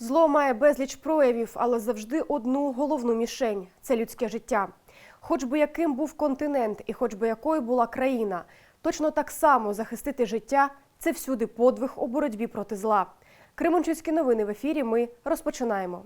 Зло має безліч проявів, але завжди одну головну мішень це людське життя. Хоч би яким був континент і хоч би якою була країна, точно так само захистити життя це всюди подвиг у боротьбі проти зла. Кременчуцькі новини в ефірі. Ми розпочинаємо.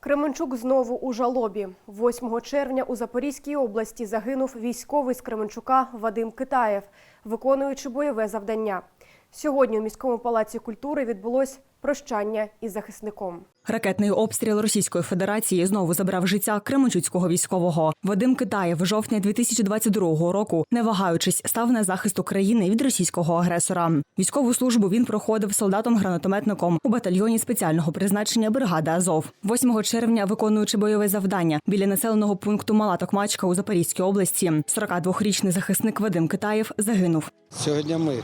Кременчук знову у жалобі. 8 червня у Запорізькій області загинув військовий з Кременчука Вадим Китаєв, виконуючи бойове завдання. Сьогодні у міському палаці культури відбулось прощання із захисником. Ракетний обстріл Російської Федерації знову забрав життя кременчуцького військового. Вадим Китаєв жовтня 2022 року, не вагаючись, став на захист України від російського агресора. Військову службу він проходив солдатом-гранатометником у батальйоні спеціального призначення бригади Азов. 8 червня, виконуючи бойове завдання біля населеного пункту Мала Токмачка у Запорізькій області, 42-річний захисник Вадим Китаєв загинув. Сьогодні ми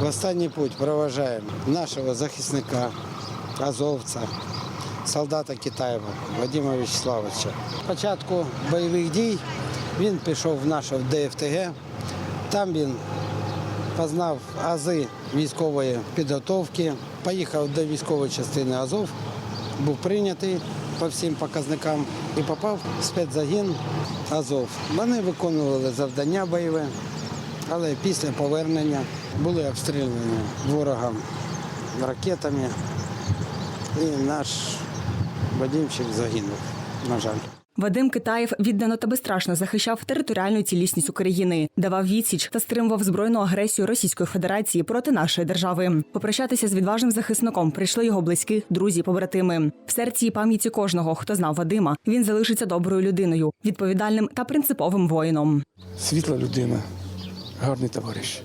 в останній путь проважаємо нашого захисника, азовця, солдата Китаєва Вадима Вячеславовича. Початку бойових дій він пішов в наше ДФТГ. Там він познав ази військової підготовки, поїхав до військової частини Азов, був прийнятий по всім показникам і попав в спецзагін Азов. Вони виконували завдання бойове, але після повернення були обстріляні ворогом ракетами. І наш Вадимчик загинув, на жаль. Вадим Китаєв віддано та безстрашно захищав територіальну цілісність України, давав відсіч та стримував збройну агресію Російської Федерації проти нашої держави. Попрощатися з відважним захисником прийшли його близькі, друзі, побратими. В серці і пам'яті кожного, хто знав Вадима, він залишиться доброю людиною, відповідальним та принциповим воїном. світла людина, гарний товариш.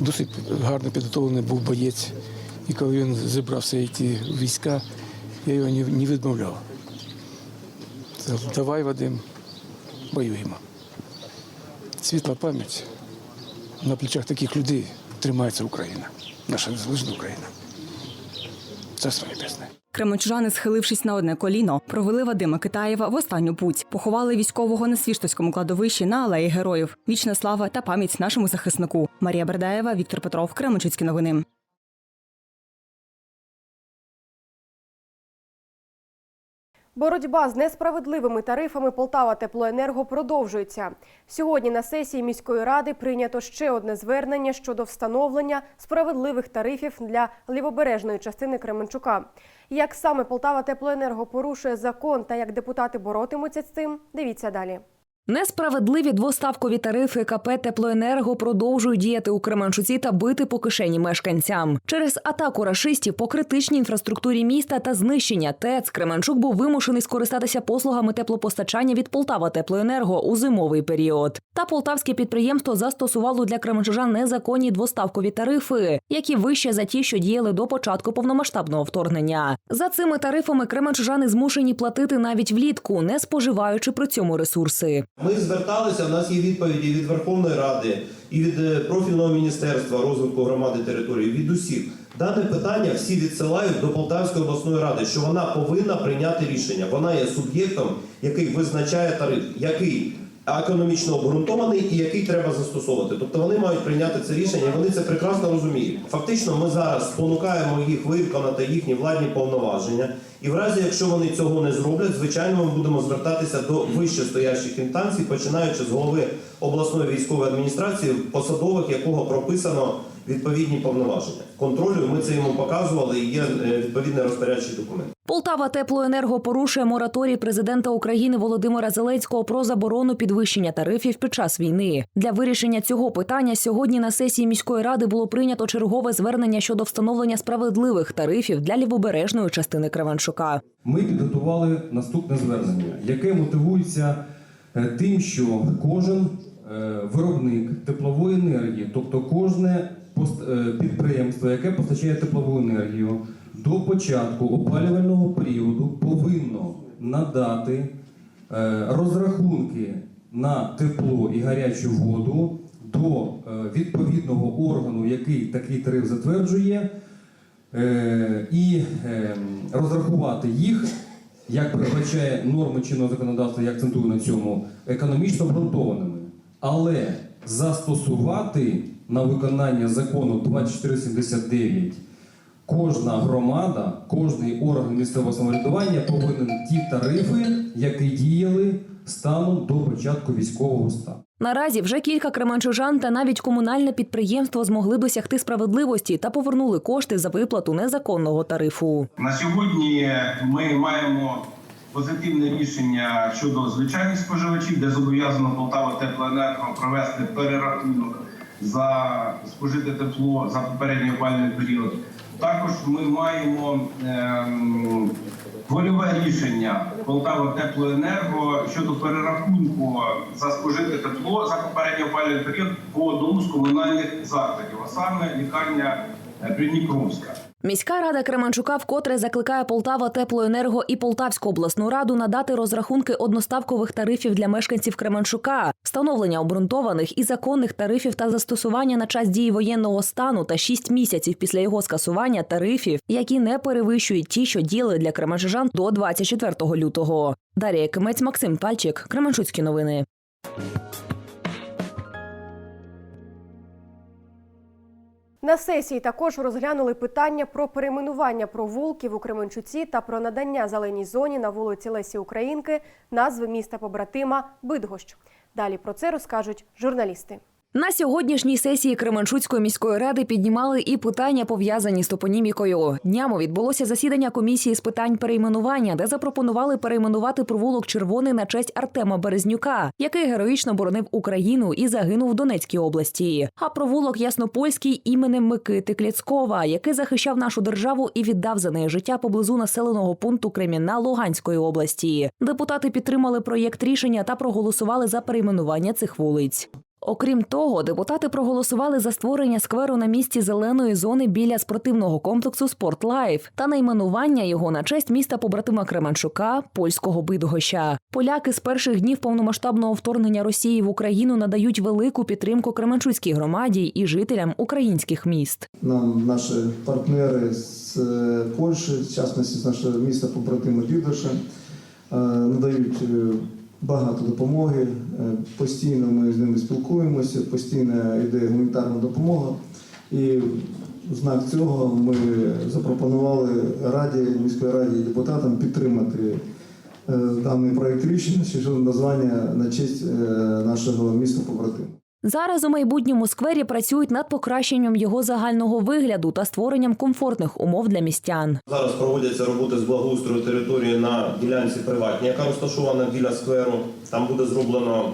Досить гарно підготовлений був боєць. І коли він зібрав всі ті війська, я його не, відмовляв. Давай, Вадим, воюємо. Світла пам'ять. На плечах таких людей тримається Україна, наша незалежна Україна. Царство небесне. Кременчужани, схилившись на одне коліно, провели Вадима Китаєва в останню путь. Поховали військового на Свіштовському кладовищі на алеї героїв. Вічна слава та пам'ять нашому захиснику. Марія Бердаєва, Віктор Петров, Кременчуцькі новини. Боротьба з несправедливими тарифами Полтава Теплоенерго продовжується. Сьогодні на сесії міської ради прийнято ще одне звернення щодо встановлення справедливих тарифів для лівобережної частини Кременчука. Як саме Полтава Теплоенерго порушує закон та як депутати боротимуться з цим, дивіться далі. Несправедливі двоставкові тарифи КП «Теплоенерго» продовжують діяти у Кременчуці та бити по кишені мешканцям. Через атаку рашистів по критичній інфраструктурі міста та знищення ТЕЦ Кременчук був вимушений скористатися послугами теплопостачання від Полтава Теплоенерго у зимовий період. Та полтавське підприємство застосувало для кременчужан незаконні двоставкові тарифи, які вище за ті, що діяли до початку повномасштабного вторгнення. За цими тарифами кременчужани змушені платити навіть влітку, не споживаючи при цьому ресурси. Ми зверталися, в нас є відповіді від Верховної Ради і від е, профільного міністерства розвитку громади території, від усіх. Дане питання всі відсилають до Полтавської обласної ради, що вона повинна прийняти рішення. Вона є суб'єктом, який визначає тариф, який економічно обґрунтований і який треба застосовувати. Тобто вони мають прийняти це рішення, вони це прекрасно розуміють. Фактично, ми зараз спонукаємо їх виконати їхні владні повноваження. І в разі, якщо вони цього не зроблять, звичайно, ми будемо звертатися до вищестоящих інстанцій, починаючи з голови обласної військової адміністрації, посадових якого прописано відповідні повноваження. Контролю ми це йому показували. і Є е, відповідний розпорядчий документ. Полтава Теплоенерго порушує мораторій президента України Володимира Зеленського про заборону підвищення тарифів під час війни. Для вирішення цього питання сьогодні на сесії міської ради було прийнято чергове звернення щодо встановлення справедливих тарифів для лівобережної частини Кременчука. Ми підготували наступне звернення, яке мотивується е, тим, що кожен е, виробник теплової енергії, тобто кожне підприємство, яке постачає теплову енергію, до початку опалювального періоду повинно надати е, розрахунки на тепло і гарячу воду до е, відповідного органу, який такий тариф затверджує, е, і е, розрахувати їх, як передбачає норми чинного законодавства, я акцентую на цьому, економічно обґрунтованими. Але застосувати на виконання закону 2479 кожна громада, кожний орган місцевого самоврядування повинен ті тарифи, які діяли станом до початку військового стану. Наразі вже кілька кременчужан та навіть комунальне підприємство змогли досягти справедливості та повернули кошти за виплату незаконного тарифу. На сьогодні ми маємо позитивне рішення щодо звичайних споживачів, де зобов'язано Полтава Теплоенерго провести перерахунок за спожите тепло за попередній опальний період. Також ми маємо ем, вольове рішення Полтава Теплоенерго щодо перерахунку за спожите тепло за попередній опальний період по одному з комунальних закладів, а саме лікарня е, Придніпровська. Міська рада Кременчука вкотре закликає Полтава Теплоенерго і Полтавську обласну раду надати розрахунки одноставкових тарифів для мешканців Кременчука, встановлення обґрунтованих і законних тарифів та застосування на час дії воєнного стану та 6 місяців після його скасування тарифів, які не перевищують ті, що діяли для кременчужан до 24 лютого. Дар'я Кимець, Максим Пальчик, Кременчуцькі новини. На сесії також розглянули питання про перейменування провулків у Кременчуці та про надання зеленій зоні на вулиці Лесі Українки назви міста побратима Бидгощ. Далі про це розкажуть журналісти. На сьогоднішній сесії Кременчуцької міської ради піднімали і питання пов'язані з топонімікою. Днями відбулося засідання комісії з питань перейменування, де запропонували перейменувати провулок Червоний на честь Артема Березнюка, який героїчно боронив Україну і загинув в Донецькій області. А провулок Яснопольський іменем Микити Кляцкова, який захищав нашу державу і віддав за неї життя поблизу населеного пункту Кремінна Луганської області. Депутати підтримали проєкт рішення та проголосували за перейменування цих вулиць. Окрім того, депутати проголосували за створення скверу на місці зеленої зони біля спортивного комплексу «Спортлайф» та найменування його на честь міста побратима Кременчука, польського Бидгоща. Поляки з перших днів повномасштабного вторгнення Росії в Україну надають велику підтримку Кременчуцькій громаді і жителям українських міст. Нам наші партнери з е, Польщі, в частності з нашого міста побратима Дідоша, е, надають е, багато допомоги. Е, Постійно ми з ними спілкуємося, постійно йде гуманітарна допомога. І в знак цього ми запропонували раді, міської раді депутатам підтримати е, даний проект рішення щодо названня на честь е, нашого міста побратима. Зараз у майбутньому сквері працюють над покращенням його загального вигляду та створенням комфортних умов для містян. Зараз проводяться роботи з благоустрою території на ділянці приватній, яка розташована біля скверу. Там буде зроблено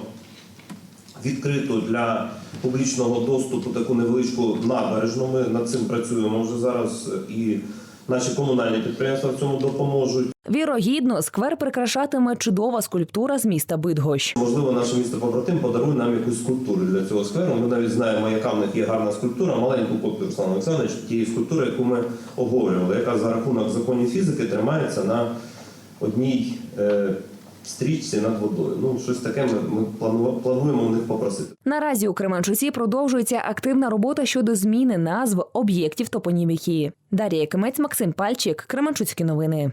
відкриту для публічного доступу таку невеличку набережну. Ми над цим працюємо вже зараз, і наші комунальні підприємства в цьому допоможуть. Вірогідно, сквер прикрашатиме чудова скульптура з міста Бидгощ. Можливо, наше місто побратим подарує нам якусь скульптуру для цього скверу. Ми навіть знаємо, яка в них є гарна скульптура, маленьку копію Руслана Олександрович, тієї скульптури, яку ми обговорювали, яка за рахунок законів фізики тримається на одній е, стрічці над водою. Ну, щось таке ми, ми плануємо у них попросити. Наразі у Кременчуці продовжується активна робота щодо зміни назв об'єктів топоніміки. Дар'я Кимець, Максим Пальчик, Кременчуцькі новини.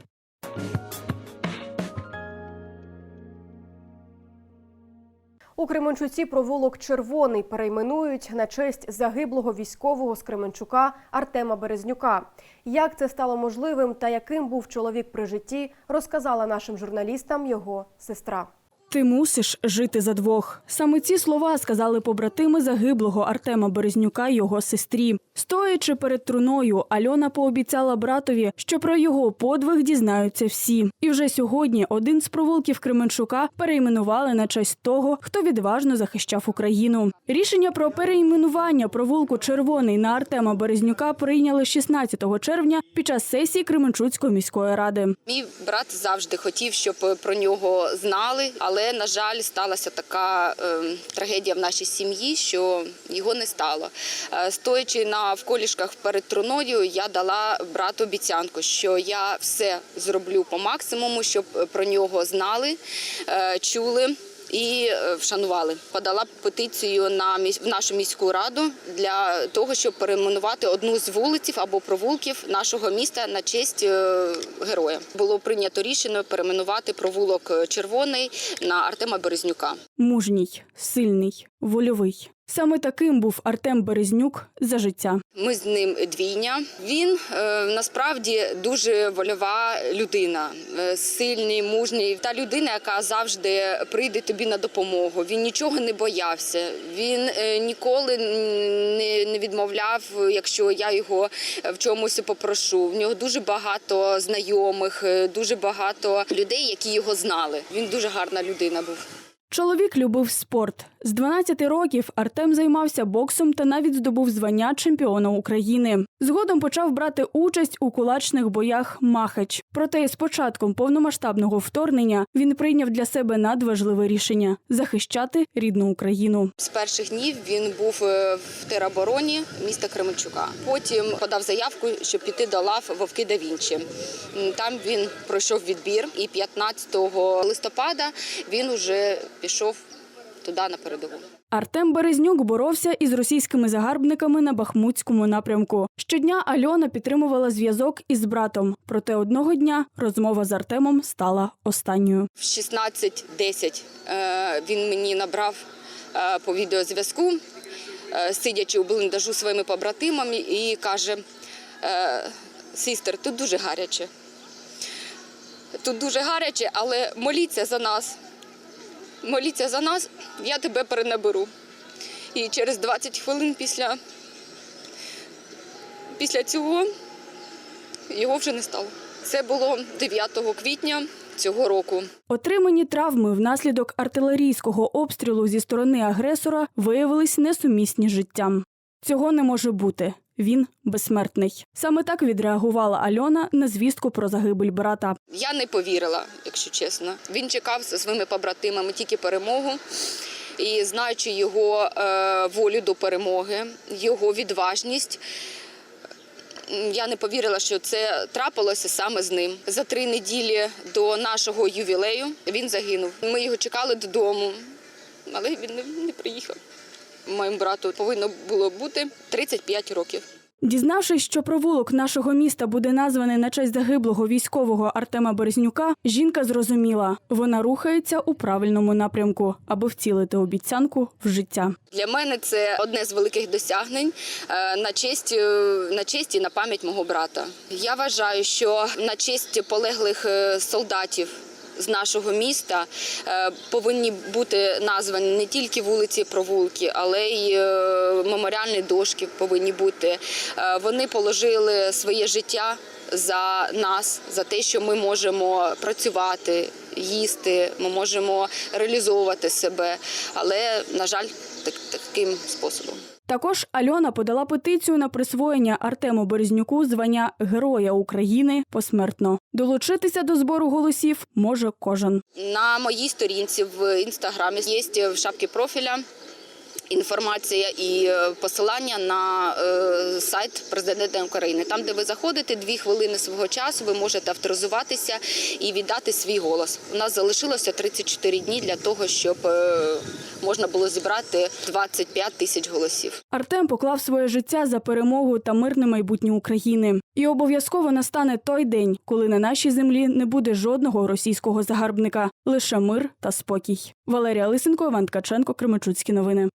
У Кременчуці провулок Червоний перейменують на честь загиблого військового з Кременчука Артема Березнюка. Як це стало можливим та яким був чоловік при житті, розказала нашим журналістам його сестра. Ти мусиш жити за двох. Саме ці слова сказали побратими загиблого Артема Березнюка його сестрі. Стоячи перед труною, Альона пообіцяла братові, що про його подвиг дізнаються всі. І вже сьогодні один з провулків Кременчука перейменували на честь того, хто відважно захищав Україну. Рішення про перейменування провулку Червоний на Артема Березнюка прийняли 16 червня під час сесії Кременчуцької міської ради. Мій брат завжди хотів, щоб про нього знали, але на жаль, сталася така е, трагедія в нашій сім'ї, що його не стало. Е, стоячи на вколішках перед труною, я дала брату обіцянку, що я все зроблю по максимуму, щоб про нього знали, е, чули. І е, вшанували. Подала петицію на в нашу міську раду для того, щоб перейменувати одну з вулиців або провулків нашого міста на честь е, героя. Було прийнято рішення перейменувати провулок Червоний на Артема Березнюка. Мужній, сильний, вольовий. Саме таким був Артем Березнюк за життя. Ми з ним двійня. Він е, насправді дуже вольова людина, е, сильний, мужній. Та людина, яка завжди прийде тобі на допомогу. Він нічого не боявся. Він е, ніколи не, відмовляв, якщо я його в чомусь попрошу. В нього дуже багато знайомих, дуже багато людей, які його знали. Він дуже гарна людина був. Чоловік любив спорт. З 12 років Артем займався боксом та навіть здобув звання чемпіона України. Згодом почав брати участь у кулачних боях Махач. Проте з початком повномасштабного вторгнення він прийняв для себе надважливе рішення захищати рідну Україну. З перших днів він був е, в теробороні міста Кременчука. Потім подав заявку, щоб піти до лав Вовки да Вінчі. Там він пройшов відбір, і 15 листопада він уже пішов туди на передову. Артем Березнюк боровся із російськими загарбниками на Бахмутському напрямку. Щодня Альона підтримувала зв'язок із братом. Проте одного дня розмова з Артемом стала останньою. В 16.10 е, він мені набрав е, по відеозв'язку, е, сидячи у бліндажу своїми побратимами, і каже: Сістер, тут дуже гаряче. Тут дуже гаряче, але моліться за нас. Моліться за нас, я тебе перенаберу. І через 20 хвилин після, після цього його вже не стало. Це було 9 квітня цього року. Отримані травми внаслідок артилерійського обстрілу зі сторони агресора виявились несумісні з життям. Цього не може бути. Він безсмертний. Саме так відреагувала Альона на звістку про загибель брата. Я не повірила, якщо чесно. Він чекав зі своїми побратимами тільки перемогу. І знаючи його е, волю до перемоги, його відважність, я не повірила, що це трапилося саме з ним. За три неділі до нашого ювілею він загинув. Ми його чекали додому, але він не, не приїхав. Моєму брату повинно було бути 35 років. Дізнавшись, що провулок нашого міста буде названий на честь загиблого військового Артема Березнюка, жінка зрозуміла, вона рухається у правильному напрямку, аби вцілити обіцянку в життя. Для мене це одне з великих досягнень е, на честь, е, на честь і на пам'ять мого брата. Я вважаю, що на честь полеглих е, солдатів. З нашого міста е, повинні бути названі не тільки вулиці, провулки, але й е, меморіальні дошки повинні бути. Е, Вони положили своє життя за нас, за те, що ми можемо працювати, їсти, ми можемо реалізовувати себе, але на жаль, так, таким способом. Також Альона подала петицію на присвоєння Артему Березнюку звання Героя України посмертно. Долучитися до збору голосів може кожен. На моїй сторінці в інстаграмі є в шапці профіля. Інформація і е, посилання на е, сайт президента України. Там, де ви заходите, дві хвилини свого часу, ви можете авторизуватися і віддати свій голос. У нас залишилося 34 дні для того, щоб е, можна було зібрати 25 тисяч голосів. Артем поклав своє життя за перемогу та мирне майбутнє України. І обов'язково настане той день, коли на нашій землі не буде жодного російського загарбника, лише мир та спокій. Валерія Лисенко, Іван Ткаченко, Кременчуцькі новини.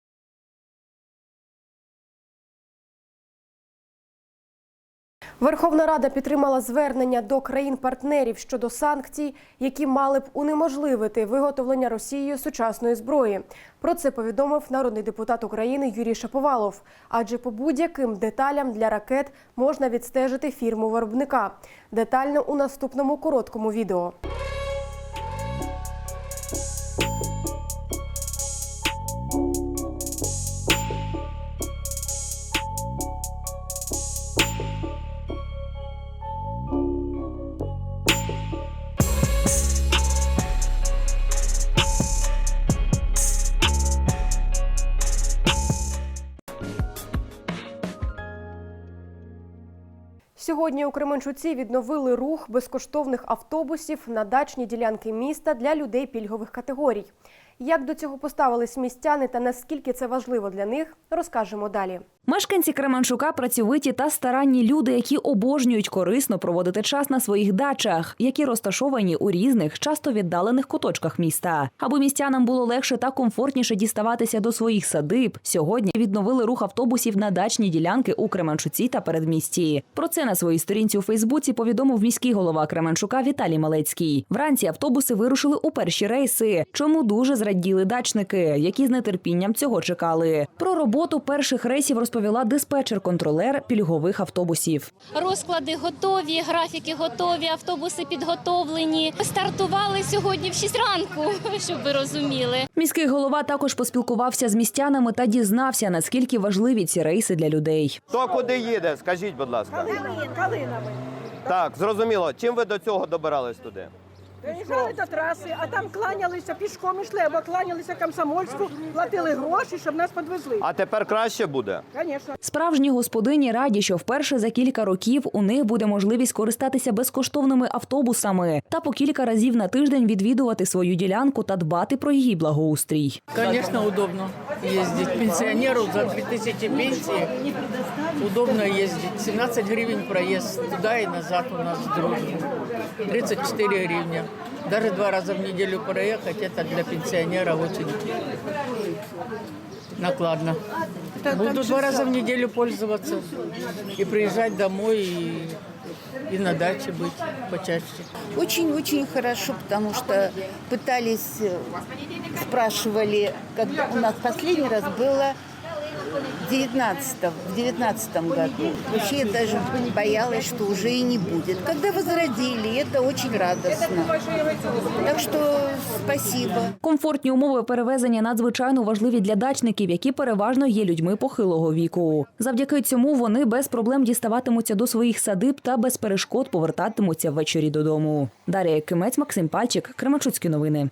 Верховна Рада підтримала звернення до країн-партнерів щодо санкцій, які мали б унеможливити виготовлення Росією сучасної зброї. Про це повідомив народний депутат України Юрій Шаповалов. Адже по будь-яким деталям для ракет можна відстежити фірму виробника. Детально у наступному короткому відео. Сьогодні у Кременчуці відновили рух безкоштовних автобусів на дачні ділянки міста для людей пільгових категорій. Як до цього поставились містяни та наскільки це важливо для них, розкажемо далі. Мешканці Кременчука працьовиті та старанні люди, які обожнюють корисно проводити час на своїх дачах, які розташовані у різних, часто віддалених куточках міста. Аби містянам було легше та комфортніше діставатися до своїх садиб. Сьогодні відновили рух автобусів на дачні ділянки у Кременчуці та передмісті. Про це на своїй сторінці у Фейсбуці повідомив міський голова Кременчука Віталій Малецький. Вранці автобуси вирушили у перші рейси, чому дуже зраділи дачники, які з нетерпінням цього чекали. Про роботу перших рейсів розповіла диспетчер-контролер пільгових автобусів. Розклади готові, графіки готові, автобуси підготовлені. Стартували сьогодні в 6 ранку, щоб ви розуміли. Міський голова також поспілкувався з містянами та дізнався, наскільки важливі ці рейси для людей. Хто куди їде? Скажіть, будь ласка. Так, зрозуміло. Чим ви до цього добирались туди? Приїжджали до траси, а там кланялися пішком йшли, або кланялися комсомольську, платили гроші, щоб нас підвезли. А тепер краще буде? Звісно. Справжні господині раді, що вперше за кілька років у них буде можливість користатися безкоштовними автобусами та по кілька разів на тиждень відвідувати свою ділянку та дбати про її благоустрій. Конечно, удобно ездить. Пенсионеру за 2000 пенсии удобно ездить. 17 гривен проезд туда и назад у нас в Дружбе. 34 гривня. Даже два раза в неделю проехать, это для пенсионера очень накладно. Буду два раза в неделю пользоваться и приезжать домой, и, и на даче быть почаще. Очень-очень хорошо, потому что пытались, э, спрашивали, когда у нас последний раз было 19 в 19 году. Вообще я даже боялась, что уже и не будет. Когда возродили, это очень радостно. Так что спасибо. Комфортні умови перевезення надзвичайно важливі для дачників, які переважно є людьми похилого віку. Завдяки цьому вони без проблем діставатимуться до своїх садиб та без перешкод повертатимуться ввечері додому. Дар'я Кимець, Максим Пальчик, Кременчуцькі новини.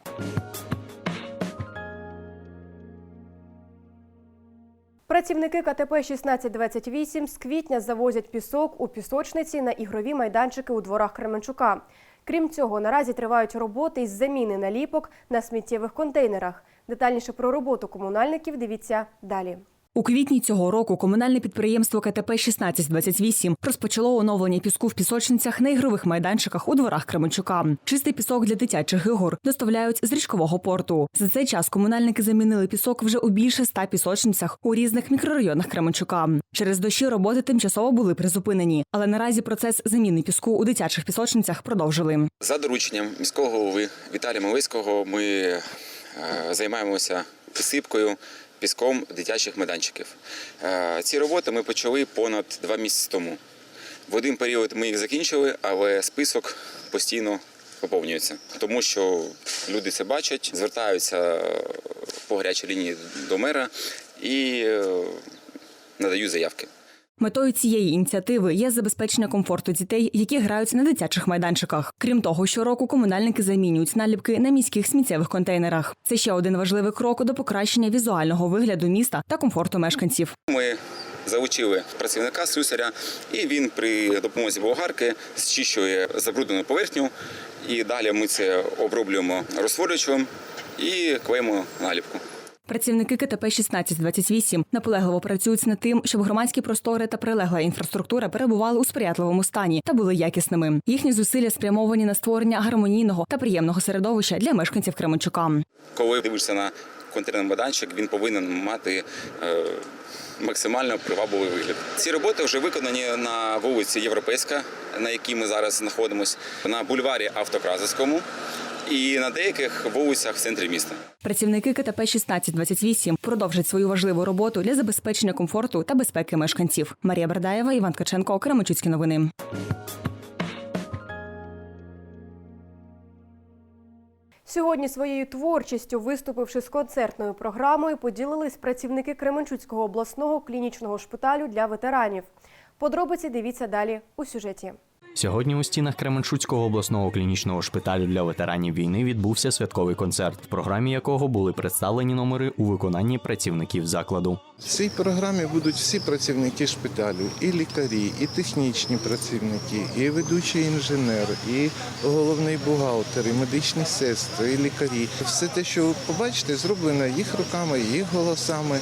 Працівники КТП 1628 з квітня завозять пісок у пісочниці на ігрові майданчики у дворах Кременчука. Крім цього, наразі тривають роботи із заміни наліпок на сміттєвих контейнерах. Детальніше про роботу комунальників дивіться далі. У квітні цього року комунальне підприємство КТП 1628 розпочало оновлення піску в пісочницях на ігрових майданчиках у дворах Кременчука. Чистий пісок для дитячих ігор доставляють з річкового порту. За цей час комунальники замінили пісок вже у більше ста пісочницях у різних мікрорайонах Кременчука. Через дощі роботи тимчасово були призупинені, але наразі процес заміни піску у дитячих пісочницях продовжили. За дорученням міського голови Віталія Малиського ми е, займаємося присипкою піском дитячих майданчиків. Е, Ці роботи ми почали понад два місяці тому. В один період ми їх закінчили, але список постійно поповнюється, тому що люди це бачать, звертаються по гарячій лінії до мера і е, надають заявки. Метою цієї ініціативи є забезпечення комфорту дітей, які грають на дитячих майданчиках. Крім того, щороку комунальники замінюють наліпки на міських сміттєвих контейнерах. Це ще один важливий крок до покращення візуального вигляду міста та комфорту мешканців. Ми залучили працівника слюсаря, і він при допомозі болгарки зчищує забруднену поверхню. І далі ми це оброблюємо розтворювачем і клеїмо наліпку. Працівники КТП 1628 наполегливо працюють над тим, щоб громадські простори та прилегла інфраструктура перебували у сприятливому стані та були якісними. Їхні зусилля спрямовані на створення гармонійного та приємного середовища для мешканців Кременчука. Коли дивишся на контейнерний майданчик, він повинен мати е, максимально привабливий вигляд. Ці роботи вже виконані на вулиці Європейська, на якій ми зараз знаходимося, на бульварі Автокразовському і на деяких вулицях в центрі міста. Працівники КТП 1628 продовжать свою важливу роботу для забезпечення комфорту та безпеки мешканців. Марія Бердаєва, Іван Ткаченко, Кременчуцькі новини. Сьогодні своєю творчістю, виступивши з концертною програмою, поділились працівники Кременчуцького обласного клінічного шпиталю для ветеранів. Подробиці дивіться далі у сюжеті. Сьогодні у стінах Кременчуцького обласного клінічного шпиталю для ветеранів війни відбувся святковий концерт, в програмі якого були представлені номери у виконанні працівників закладу. В цій програмі будуть всі працівники шпиталю, і лікарі, і технічні працівники, і ведучий інженер, і головний бухгалтер, і медичні сестри, і лікарі. Все те, що ви побачите, зроблено їх руками, їх голосами.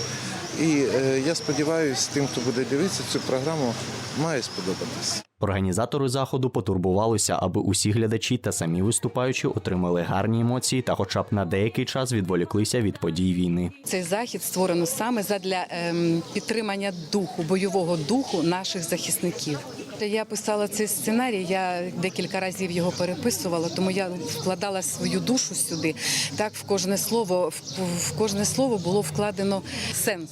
І е, я сподіваюся, тим, хто буде дивитися цю програму, має сподобатись. Організатори заходу потурбувалися, аби усі глядачі та самі виступаючі отримали гарні емоції та, хоча б на деякий час відволіклися від подій війни. Цей захід створено саме задля ем, підтримання духу, бойового духу наших захисників. Я писала цей сценарій, я декілька разів його переписувала, тому я вкладала свою душу сюди. Так, в кожне слово, в, в кожне слово було вкладено сенс.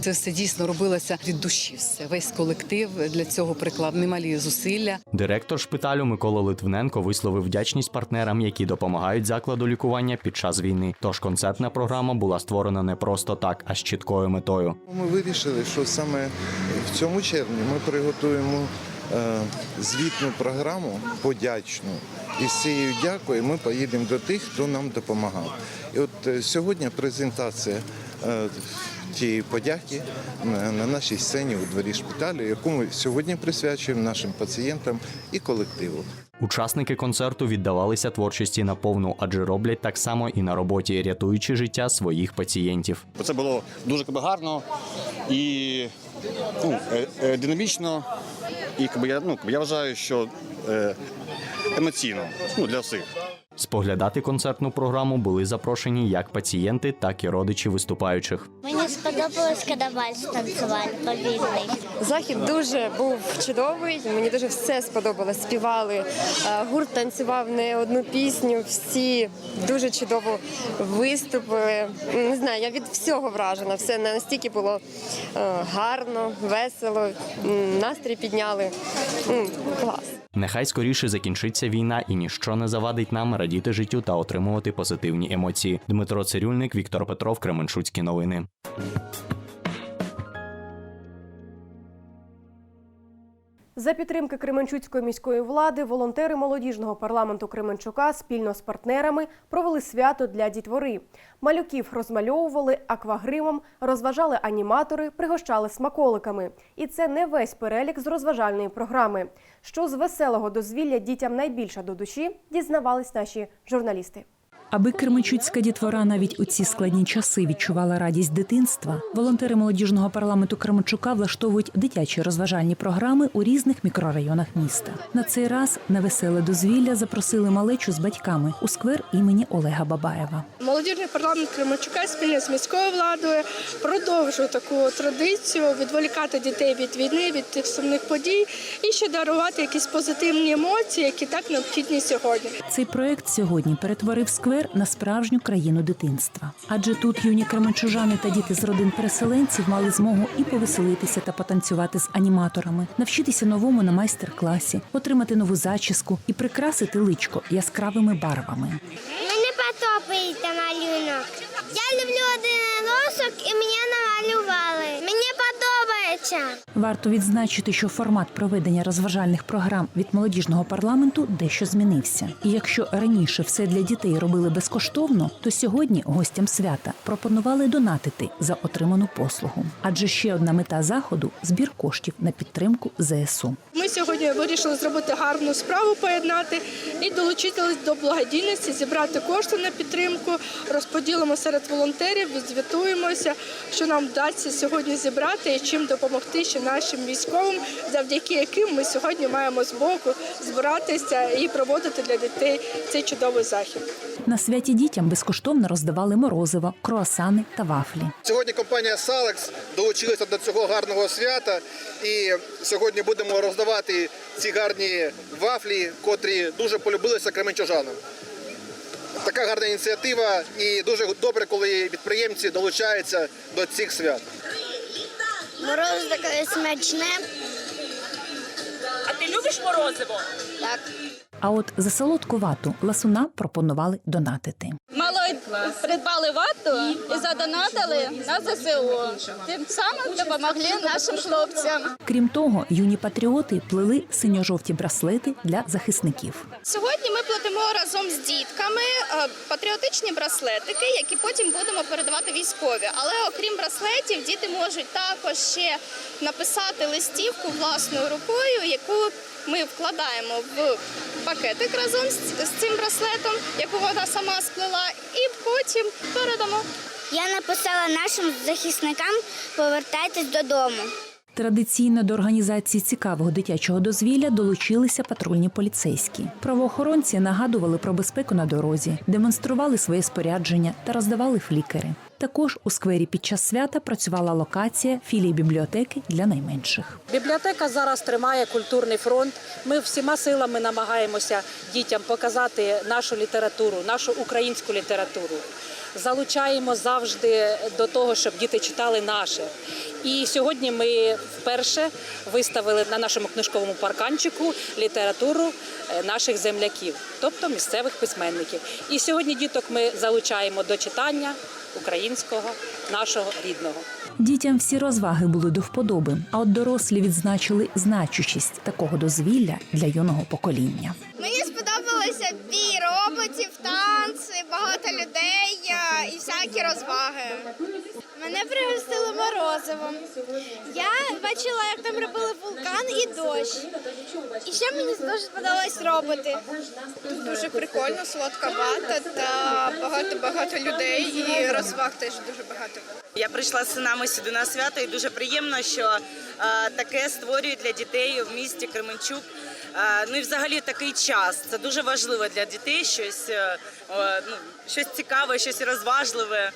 Це все дійсно робилося від душі. Все весь колектив для цього приклав немалі зусилля. Директор шпиталю Микола Литвиненко висловив вдячність партнерам, які допомагають закладу лікування під час війни. Тож концертна програма була створена не просто так, а з чіткою метою. Ми вирішили, що саме в цьому червні ми приготуємо е, звітну програму подячну. І з цією дякою ми поїдемо до тих, хто нам допомагав. І от е, сьогодні презентація е, тієї подяки на, на нашій сцені у дворі шпиталю, яку ми сьогодні присвячуємо нашим пацієнтам і колективу. Учасники концерту віддавалися творчості наповну, адже роблять так само і на роботі, рятуючи життя своїх пацієнтів. Це було дуже гарно і ну, е, е, динамічно. І якби, я, ну, я вважаю, що е, емоційно ну, для всіх. Споглядати концертну програму були запрошені як пацієнти, так і родичі виступаючих. Мені сподобалось, коли вальс танцювали повільний. Захід дуже був чудовий. Мені дуже все сподобалось. Співали. Е, Гурт танцював не одну пісню. Всі дуже чудово виступили. Не знаю, я від всього вражена. Все настільки було е, гарно, весело. Настрій підняли. Клас. Нехай скоріше закінчиться війна, і ніщо не завадить нам радіти життю та отримувати позитивні емоції. Дмитро Цирюльник, Віктор Петров, Кременчуцькі новини. За підтримки Кременчуцької міської влади волонтери молодіжного парламенту Кременчука спільно з партнерами провели свято для дітвори. Малюків розмальовували аквагримом, розважали аніматори, пригощали смаколиками. І це не весь перелік з розважальної програми. Що з веселого дозвілля дітям найбільше до душі, дізнавались наші журналісти. Аби Кременчуцька дітвора навіть у ці складні часи відчувала радість дитинства, волонтери молодіжного парламенту Кременчука влаштовують дитячі розважальні програми у різних мікрорайонах міста. На цей раз на веселе дозвілля запросили малечу з батьками у сквер імені Олега Бабаєва. Молодіжний парламент Кременчука спільно з міською владою продовжує таку традицію відволікати дітей від війни, від тих сумних подій і ще дарувати якісь позитивні емоції, які так необхідні сьогодні. Цей проект сьогодні перетворив сквер на справжню країну дитинства. Адже тут юні кременчужани та діти з родин переселенців мали змогу і повеселитися та потанцювати з аніматорами, навчитися новому на майстер-класі, отримати нову зачіску і прикрасити личко яскравими барвами. Мені подобається малюнок. Я люблю одиночок і мені намалювали. Мені подобається. Варто відзначити, що формат проведення розважальних програм від молодіжного парламенту дещо змінився. І якщо раніше все для дітей робили безкоштовно, то сьогодні гостям свята пропонували донатити за отриману послугу. Адже ще одна мета заходу збір коштів на підтримку ЗСУ. Ми сьогодні вирішили зробити гарну справу, поєднати і долучитися до благодійності, зібрати кошти на підтримку, розподілимо серед волонтерів, відзвітуємося, що нам вдасться сьогодні зібрати і чим допомогти ще нашим військовим, завдяки яким ми сьогодні маємо збоку збиратися і проводити для дітей цей чудовий захід. На святі дітям безкоштовно роздавали морозиво, круасани та вафлі. Сьогодні компанія Салекс долучилася до цього гарного свята, і сьогодні будемо роздавати ці гарні вафлі, котрі дуже полюбилися кременчужанам. Така гарна ініціатива, і дуже добре, коли підприємці долучаються до цих свят. Мороз таке смачне. А ти любиш морозиво? Так. А от за солодку вату ласуна пропонували донатити. Мало придбали вату і задонатили на ЗСУ. Тим самим допомогли нашим хлопцям. Крім того, юні патріоти плели синьо-жовті браслети для захисників. Сьогодні ми платимо разом з дітками е, патріотичні браслетики, які потім будемо передавати військові. Але окрім браслетів, діти можуть також ще написати листівку власною рукою, яку ми вкладаємо в пакетик разом з з цим браслетом, яку вона сама сплела, і потім передамо. Я написала нашим захисникам повертайтесь додому. Традиційно до організації цікавого дитячого дозвілля долучилися патрульні поліцейські. Правоохоронці нагадували про безпеку на дорозі, демонстрували своє спорядження та роздавали флікери. Також у сквері під час свята працювала локація філії бібліотеки для найменших. Бібліотека зараз тримає культурний фронт. Ми всіма силами намагаємося дітям показати нашу літературу, нашу українську літературу. Залучаємо завжди до того, щоб діти читали наше. І сьогодні ми вперше виставили на нашому книжковому парканчику літературу е, наших земляків, тобто місцевих письменників. І сьогодні діток ми залучаємо до читання українського, нашого рідного. Дітям всі розваги були до вподоби, а от дорослі відзначили значущість такого дозвілля для юного покоління. Мені бій роботів, танці, багато людей е, і всякі розваги. Мене пригостили морозивом. Я бачила, як там робили вулкан і дощ. І ще мені дуже сподобались роботи. Тут дуже прикольно, солодка вата та багато-багато людей і розваг теж дуже багато. Я прийшла з синами сюди на свято, і дуже приємно, що е, таке створюють для дітей в місті Кременчук. Е, ну і взагалі такий час. Це дуже важливо для дітей. Щось, е, е, ну, щось цікаве, щось розважливе.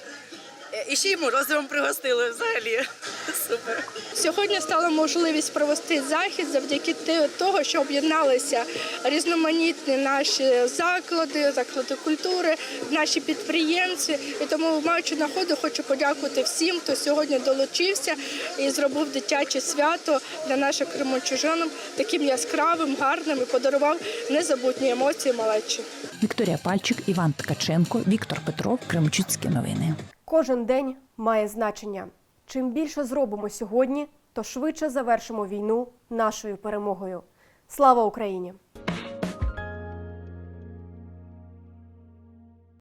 І ще й морозивом пригостили взагалі. Супер. Сьогодні стала можливість провести захід завдяки того, що об'єдналися різноманітні наші заклади, заклади культури, наші підприємці. І тому, маючи нагоду, хочу подякувати всім, хто сьогодні долучився і зробив дитяче свято для наших кримочужанам таким яскравим, гарним і подарував незабутні емоції малечі. Вікторія Пальчик, Іван Ткаченко, Віктор Петров, Кремчуцькі новини. Кожен день має значення. Чим більше зробимо сьогодні, то швидше завершимо війну нашою перемогою. Слава Україні!